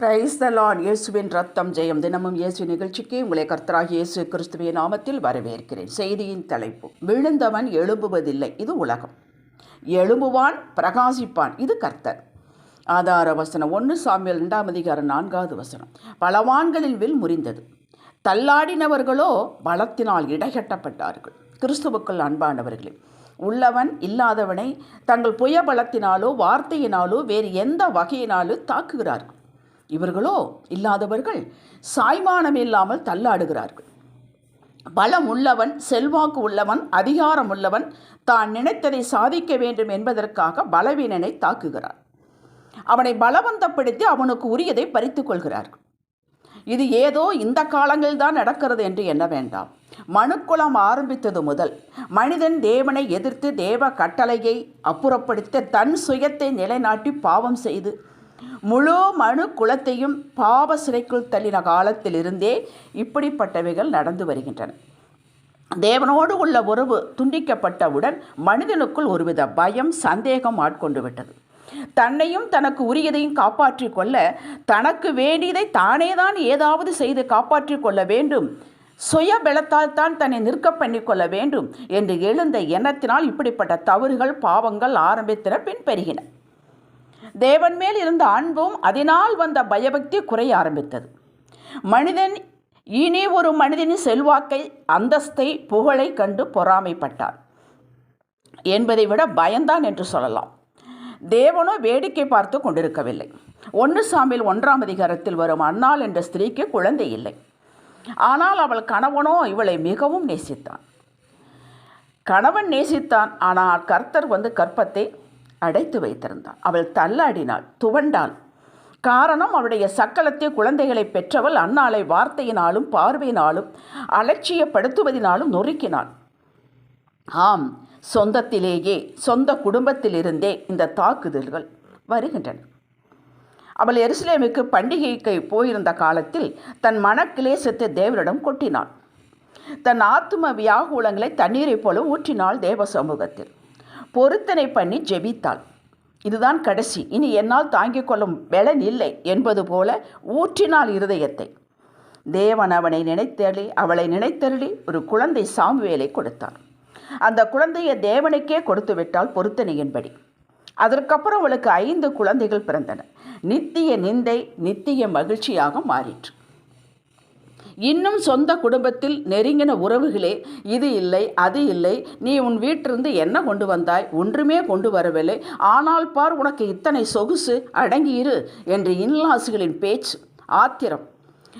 Praise the Lord இயேசுவின் ரத்தம் ஜெயம். தினமும் இயேசு நிகழ்ச்சிக்கு உங்களை கர்த்தராக இயேசு கிறிஸ்துவின் நாமத்தில் வரவேற்கிறேன். செய்தியின் தலைப்பு விழுந்தவன் எழும்புவதில்லை. இது உலகம். எழும்புவான் பிரகாசிப்பான். இது கர்த்தர். ஆதார வசனம் ஒன்று சாமியல் ரெண்டாம் அதிகாரம் நான்காவது வசனம். பலவான்களின் வில் முறிந்தது. தள்ளாடினவர்களோ பலத்தினால் இடைகட்டப்பட்டார்கள். கிறிஸ்துவுக்குள் அன்பானவர்களே உள்ளவன் இல்லாதவனை தங்கள் புய பலத்தினாலோ வார்த்தையினாலோ வேறு எந்த வகையினாலும் தாக்குகிறார்கள். இவர்களோ இல்லாதவர்கள் சாய்மானம் இல்லாமல் தள்ளாடுகிறார்கள். பலம் உள்ளவன் செல்வாக்கு உள்ளவன் அதிகாரம் உள்ளவன் தான் நினைத்ததை சாதிக்க வேண்டும் என்பதற்காக பலவீனனை தாக்குகிறார். அவனை பலவந்தப்படுத்தி அவனுக்கு உரியதை பறித்து கொள்கிறார்கள். இது ஏதோ இந்த காலங்களில் தான் நடக்கிறது என்று எண்ண வேண்டாம். மனுக்குலம் ஆரம்பித்தது முதல் மனிதன் தேவனை எதிர்த்து தேவ கட்டளையை அப்புறப்படுத்த தன் சுயத்தை நிலைநாட்டி பாவம் செய்து முழு மனு குலத்தையும் பாவ சிறைக்குள் தள்ளின காலத்திலிருந்தே இப்படிப்பட்டவைகள் நடந்து வருகின்றன. தேவனோடு உள்ள உறவு துண்டிக்கப்பட்டவுடன் மனிதனுக்குள் ஒருவித பயம் சந்தேகம் ஆட்கொண்டு விட்டது. தன்னையும் தனக்கு உரியதையும் காப்பாற்றிக் கொள்ள தனக்கு வேண்டியதை தானே தான் ஏதாவது செய்து காப்பாற்றிக் கொள்ள வேண்டும். சுய பலத்தால் தான் தன்னை நிற்க பண்ணிக்கொள்ள வேண்டும் என்று எழுந்த எண்ணத்தினால் இப்படிப்பட்ட தவறுகள் பாவங்கள் ஆரம்பித்தன பின்பெறுகின தேவன் மேல் இருந்த அன்பும் அதனால் வந்த பயபக்தி குறைய ஆரம்பித்தது. மனிதன் இனி ஒரு மனிதனின் செல்வாக்கை அந்தஸ்தை புகழை கண்டு பொறாமைப்பட்டார் என்பதை விட பயந்தான் என்று சொல்லலாம். தேவனோ வேடிக்கை பார்த்து கொண்டிருக்கவில்லை. ஒன்று சாமியில் ஒன்றாம் அதிகாரத்தில் வரும் அன்னாள் என்ற ஸ்திரீக்கு குழந்தை இல்லை. ஆனால் அவள் கணவனோ இவளை மிகவும் நேசித்தான். கணவன் நேசித்தான் ஆனால் கர்த்தர் வந்து கற்பத்தை அடைத்து வைத்திருந்தாள் அவள் தள்ளாடினாள் துவண்டாள். காரணம் அவளுடைய சக்கலத்தை குழந்தைகளை பெற்றவள் அன்னாளை வார்த்தையினாலும் பார்வையினாலும் அலட்சியப்படுத்துவதினாலும் நொறுக்கினாள். ஆம் சொந்தத்திலேயே சொந்த குடும்பத்திலிருந்தே இந்த தாக்குதல்கள் வருகின்றன. அவள் எருசலேமுக்கு பண்டிகைக்கு போயிருந்த காலத்தில் தன் மனக்கிளேசத்தை தேவரிடம் கொட்டினாள். தன் ஆத்தும வியாகுலங்களை தண்ணீரைப் போல ஊற்றினாள் தேவ சமூகத்தில். பொருத்தனை பண்ணி ஜெபித்தாள். இதுதான் கடைசி. இனி என்னால் தாங்கிக் கொள்ளும் பலன் இல்லை என்பது போல ஊற்றினாள் இருதயத்தை. தேவன் அவனை நினைத்தருளி அவளை நினைத்தருளி ஒரு குழந்தை சாமுவேலை கொடுத்தார். அந்த குழந்தையை தேவனுக்கே கொடுத்து விட்டால் பொருத்தனையின்படி. அதற்கப்புறம் அவளுக்கு ஐந்து குழந்தைகள் பிறந்தன. நித்திய நிந்தை நித்திய மகிழ்ச்சியாக மாறிற்று. இன்னும் சொந்த குடும்பத்தில் நெருங்கின உறவுகளே இது இல்லை அது இல்லை நீ உன் வீட்டிலிருந்து என்ன கொண்டு வந்தாய் ஒன்றுமே கொண்டு வரவில்லை ஆனால் பார் உனக்கு இத்தனை சொகுசு அடங்கியிரு என்று இன்லாசுகளின் பேச்சு ஆத்திரம்.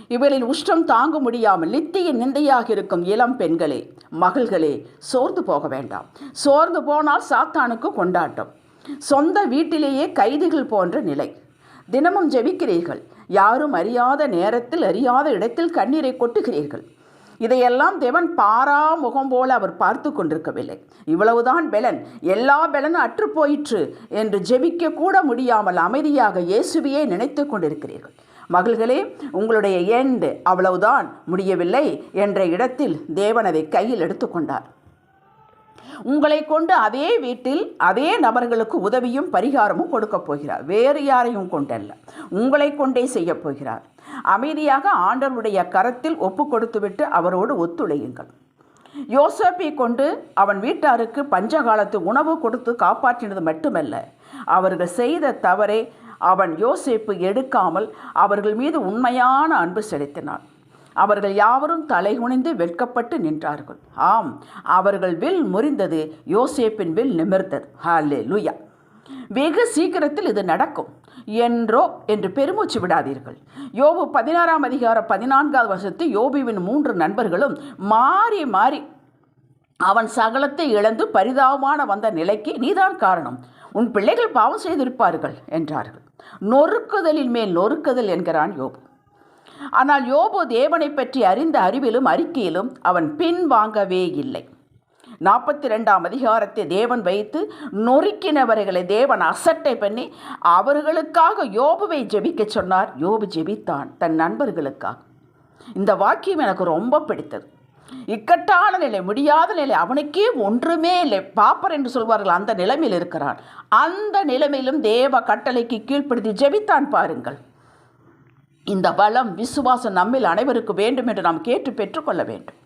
இவளின் உஷ்டம் தாங்க முடியாமல் நித்திய நிந்தையாக இருக்கும் இளம் பெண்களே மகள்களே சோர்ந்து போக வேண்டாம். சோர்ந்து போனால் சாத்தானுக்கு கொண்டாட்டம். சொந்த வீட்டிலேயே கைதிகள் போன்ற நிலை. தினமும் ஜெபிக்கிறீர்கள். யாரும் அறியாத நேரத்தில் அறியாத இடத்தில் கண்ணீரை கொட்டுகிறீர்கள். இதையெல்லாம் தேவன் பாரா முகம் போல அவர் பார்த்து கொண்டிருக்கவில்லை. இவ்வளவுதான் பெலன். எல்லா பெலனும் அற்று போயிற்று என்று ஜெபிக்க கூட முடியாமல் அமைதியாக இயேசுவையே நினைத்து கொண்டிருக்கிறீர்கள். மகள்களே உங்களுடைய எண்டு அவ்வளவுதான் முடியவில்லை என்ற இடத்தில் தேவன் அதை கையில் எடுத்துக்கொண்டார் உங்களை கொண்டு அதே வீட்டில் அதே நபர்களுக்கு உதவியும் பரிகாரமும் கொடுக்கப் போகிறார். வேறு யாரையும் கொண்டல்ல. உங்களை கொண்டே செய்யப் போகிறார். அமைதியாக ஆண்டவருடைய கரத்தில் ஒப்பு கொடுத்துவிட்டு அவரோடு ஒத்துழையுங்கள். யோசப்பை கொண்டு அவன் வீட்டாருக்கு பஞ்சகாலத்து உணவு கொடுத்து காப்பாற்றினது மட்டுமல்ல அவர்கள் செய்த தவறை அவன் யோசேப்பு எடுக்காமல் அவர்கள் மீது உண்மையான அன்பு செலுத்தினான். அவர்கள் யாவரும் தலைகுனிந்து வெட்கப்பட்டு நின்றார்கள். ஆம் அவர்கள் வில் முறிந்தது யோசேப்பின் வில் நிமிர்ந்தது. ஹாலே லுயா வெகு சீக்கிரத்தில் இது நடக்கும். என்றோ என்று பெருமூச்சு விடாதீர்கள். யோபு பதினாறாம் அதிகார பதினான்காவது வருஷத்து யோபுவின் மூன்று நண்பர்களும் மாறி மாறி அவன் சகலத்தை இழந்து பரிதாபமான வந்த நிலைக்கு நீதான் காரணம். உன் பிள்ளைகள் பாவம் செய்திருப்பார்கள் என்றார்கள். நொறுக்குதலின் மேல் நொறுக்குதல் என்கிறான் யோபு. ஆனால் யோபு தேவனை பற்றி அறிந்த அறிவிலும் அறிக்கையிலும் அவன் பின் வாங்கவே இல்லை. நாற்பத்தி ரெண்டாம் அதிகாரத்தை தேவன் வைத்து நொறுக்கினவர்களை தேவன் அசட்டை பண்ணி அவர்களுக்காக யோபுவை ஜெபிக்க சொன்னார். யோபு ஜெபித்தான் தன் நண்பர்களுக்காக. இந்த வாக்கியம் எனக்கு ரொம்ப பிடித்தது. இக்கட்டான நிலை முடியாத நிலை அவனுக்கே ஒன்றுமே இல்லை. பாப்பர் என்று சொல்வார்கள் அந்த நிலைமையில் இருக்கிறான். அந்த நிலைமையிலும் தேவ கட்டளைக்கு கீழ்ப்படுத்தி ஜெபித்தான் பாருங்கள். இந்த பலம் விசுவாசம் நம்மில் அனைவருக்கு வேண்டும் என்று நாம் கேட்டு பெற்றுக்கொள்ள வேண்டும்.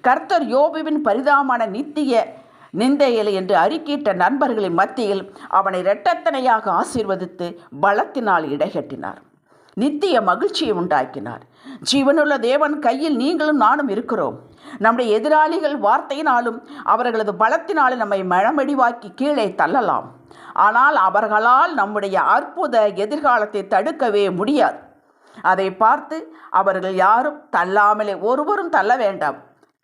கர்த்தர் யோபுவின் பரிதாமான நித்திய நிந்தையில் என்று அறிக்கையிட்ட நண்பர்களின் மத்தியில் அவனை இரட்டத்தனையாக ஆசீர்வதித்து பலத்தினால் இடைகட்டினார். நித்திய மகிழ்ச்சியை உண்டாக்கினார். ஜீவனுள்ள தேவன் கையில் நீங்களும் நானும் இருக்கிறோம். நம்முடைய எதிராளிகள் வார்த்தையினாலும் அவர்களது பலத்தினாலும் நம்மை மழமடிவாக்கி கீழே தள்ளலாம். ஆனால் அவர்களால் நம்முடைய அற்புத எதிர்காலத்தை தடுக்கவே முடியாது. அதை பார்த்து அவர்கள் யாரும் தள்ளாமலே ஒருவரும் தள்ள வேண்டாம்.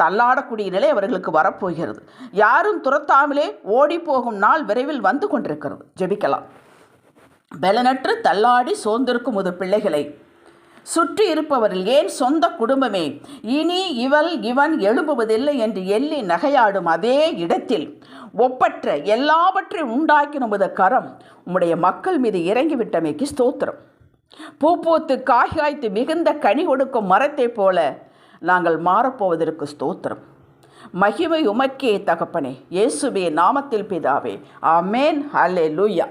தள்ளாடக்கூடிய நிலை அவர்களுக்கு வரப்போகிறது. யாரும் துரத்தாமலே ஓடிப்போகும் நாள் விரைவில் வந்து கொண்டிருக்கிறது. ஜெபிக்கலாம். பலனற்று தள்ளாடி சோர்ந்திருக்கும் ஒரு பிள்ளைகளை சுற்றி இருப்பவர்கள் ஏன் சொந்த குடும்பமே? இனி இவள் இவன் எழும்புவதில்லை என்று எள்ளி நகையாடும் அதே இடத்தில் ஒப்பற்ற எல்லாவற்றையும் உண்டாக்கி நமது கரம் உம்முடைய மக்கள் மீது இறங்கிவிட்டமைக்கு ஸ்தோத்திரம். பூ பூத்து காய் காய்த்து மிகுந்த கனி கொடுக்கும் மரத்தைப் போல நாங்கள் மாறப்போவதற்கு ஸ்தோத்திரம். மகிமை உமக்கே தகப்பனே. இயேசுவே நாமத்தில் பிதாவே. ஆமேன். ஹல்லே லூயா